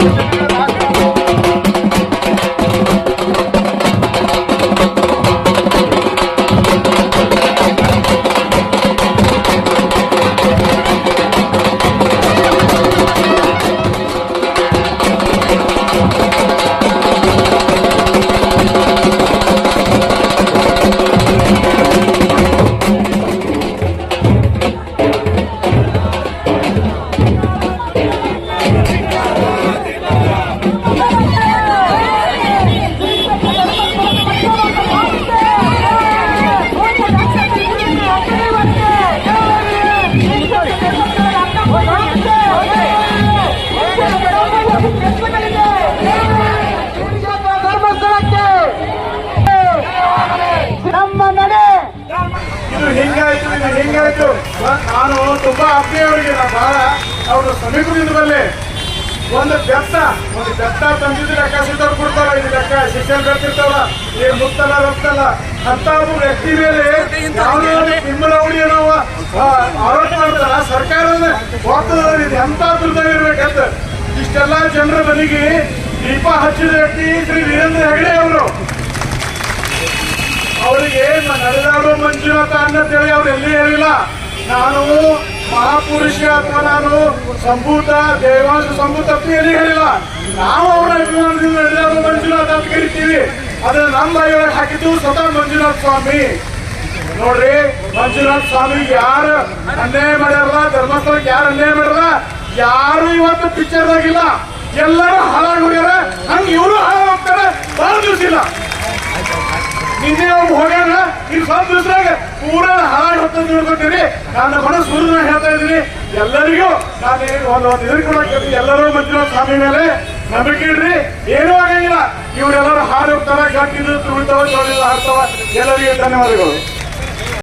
ಧರ್ಮಸ್ಥಳಕ್ಕೆ ಹಿಂಗಾಯ್ತು ನಾನು ತುಂಬಾ ಆತ್ಮೀಯವರಿಗೆ ನಾನು ಬಹಳ ಅವರು ಸಮೀಪದಿಂದ ಬಲ್ಲೆ ಒಂದು ಬೆತ್ತ ಒಂದು ಬೆತ್ತ ತಂದಿದ್ದು ಲೆಕ್ಕ ಸಿದ್ಧರು ಕೊಡ್ತಾರ. ಇದು ಲೆಕ್ಕ ಶಿಕ್ಷಣ ಬರ್ತಿರ್ತಾವ ಈ ಮುತ್ತಲ್ಲ ರಕ್ತಲ್ಲ ಅಂತ ಒಬ್ಬ ವ್ಯಕ್ತಿ ಮೇಲೆ ತಿಮ್ಮಲವಡಿ ಅನ್ನೋ ಆ, ಆರೋಪ ಮಾಡ್ತಾರ. ಸರ್ಕಾರದ ಹೋಗ್ತದ ಇದು ಎಂತ ದುರ್ದೈವ ಇರ್ಬೇಕಂತ. ಇಷ್ಟೆಲ್ಲ ಜನರ ಮನೆಗೆ ದೀಪ ಹಚ್ಚಿದ ವ್ಯಕ್ತಿ ಶ್ರೀ ವೀರೇಂದ್ರ ಹೆಗಡೆ ಅವರು. ಅವರಿಗೆ ಮಂಜುನಾಥ ಅನ್ನತೇಳಿ ಅವ್ರು ಎಲ್ಲಿ ಹೇಳಿಲ್ಲ. ನಾನು ಮಹಾಪುರುಷ ಅಥವಾ ನಾನು ಸಂಭೂತ, ದೇವಾಂಶ ಸಂಭೂತ ಅಂತ ಎಲ್ಲಿ ಹೇಳಿಲ್ಲ. ನಾವು ಅವರ ಅಭಿಮಾನದಿಂದ ನಡೆದವರು ಮಂಜುನಾಥ ಅಂತ ಕರಿತೀವಿ. ಅದನ್ನ ನಮ್ಮ ಬಾಯಿಯೊಳಗೆ ಹಾಕಿದ್ದು ಸ್ವತಃ ಮಂಜುನಾಥ ಸ್ವಾಮಿ. ನೋಡ್ರಿ, ಮಂಜುನಾಥ ಸ್ವಾಮಿ ಯಾರು ಅನ್ಯಾಯ ಮಾಡ್ಯಾರಲ್ಲ, ಧರ್ಮಸ್ಥಳಕ್ಕೆ ಯಾರು ಅನ್ಯಾಯ ಮಾಡ್ಯಾರ ಯಾರು ಇವತ್ತು ಪಿಕ್ಚರ್ದಾಗಿಲ್ಲ ಎಲ್ಲರೂ ಹಾಳಾಗಿ ಹೋಗ್ಯಾರ. ಹಂಗೆ ಇವರು ಹಾಳಾಗ್ತಾರೆ ಬಹಳ ದಿವಸ ಇಲ್ಲ. ನಿನ್ನೆ ಅವ್ರು ಹೋಗ್ಯಾನ ಸ್ವಲ್ಪ ದಿವಸದಾಗ ಪೂರ ಹಾಡು ಹೊತ್ತ ನೋಡ್ಕೊತೀರಿ ನಾನು ಬಡ ಸುರಿದ ಹೇಳ್ತಾ ಇದ್ದೀನಿ. ಎಲ್ಲರಿಗೂ ನಾನು ಒಂದು ಒಂದು ಇದಕ್ಕೆ ಕೂಡ ಎಲ್ಲರೂ ಮಂದಿರ ಸ್ವಾಮಿ ಮೇಲೆ ನಂಬಿಕೆ ಇಡ್ರಿ. ಏನೂ ಆಗಂಗಿಲ್ಲ. ಇವರೆಲ್ಲರೂ ಹಾಡು ಹೋಗ್ತಾರ ಗಟ್ಟಿದ್ದು ತುಳಿತಾವ ಚೋಳಿಲ್ಲ ಹಾಡ್ತಾವ. ಎಲ್ಲರಿಗೂ ಧನ್ಯವಾದಗಳು.